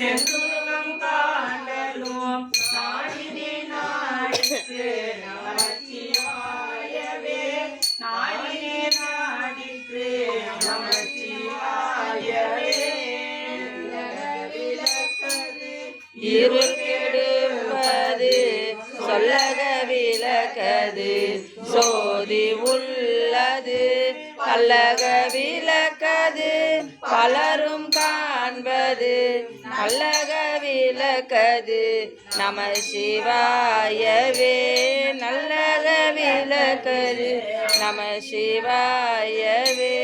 செந்துருகம் காண்டலும் நாடினே நாடித்து நமச்சிவாயவே நாடினே நாடித்து நமச்சிவாயவே இருள் கெடுப்பது சொல்லக விளக்கது சோதி உள்ளது கல்லக விளக்கது பலரும் காண்பது நல்லக விளக்கது. நம சிவாயவே நல்லக விளக்கது. நம சிவாயவே.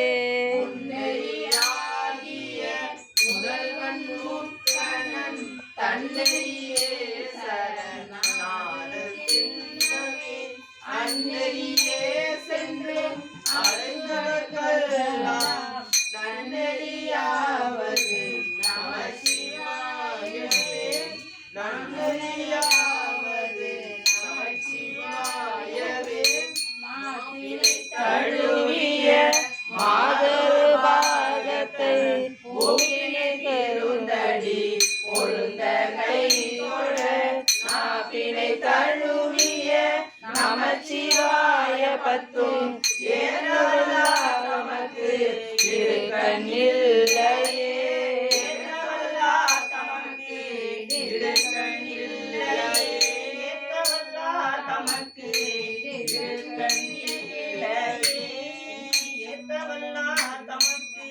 அன்னையே நாப்பினை தழுவிய நமச்சிவாய பத்தும். ஏனவல்லா தமக்கு இருக்கண்ணில்லையே தமக்கு இருக்கண்ணில்லையே ஏத்தவல்லா தமக்கு தமக்கு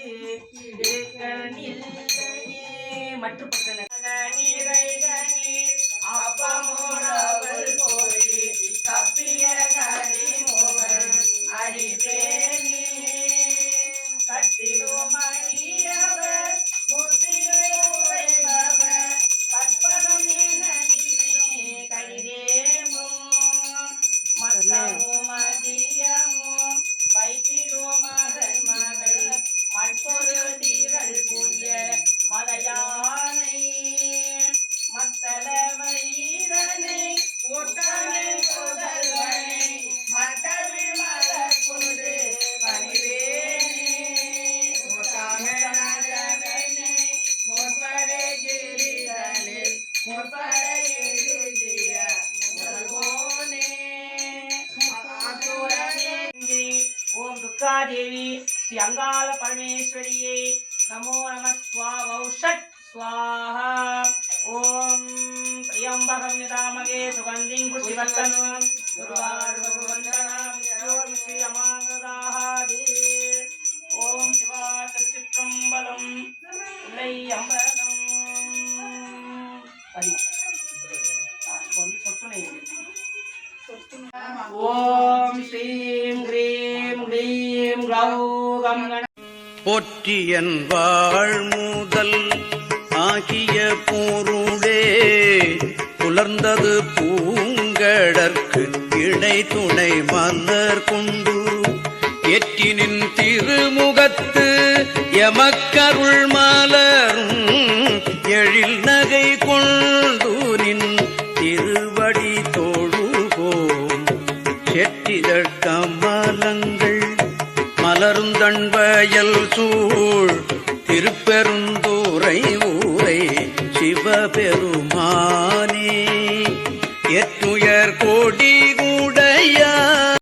துர்காதேவி ஸ்ரீ அங்காள பரமேஸ்வரியே நமோ நம ஸ்வாவௌ ஷட் ஸ்வாஹா. ஓம் सुगन्धिं पुष्टिवर्तनं दुर्वार्वन्दनां श्रीयमाङ्गदाहादे ॐ शिवा திருச்சிற்றம்பலம் இல்லை அம்பலம் பதி இப்போ வந்து சொட்டுணை ஓம் ஸ்ரீம் க்ரீம் க்ளீம் க்ளௌகம் கண போற்றியன் வாழ்முதல் ஆகிய பொருளே புலர்ந்தது பூங்கடற்கு இணை துணை மலர் கொண்டு. எற்றினின் திருமுகத்து எமக்கருள் மலரும் எழில் நகை கொண்டூரின் திருவடி தொழுகோம். செற்றிதழ் கமலங்கள் மலருந்தண்பயல் சூழ் திருப்பெருந்தூரை ஊரை சிவபெருமான்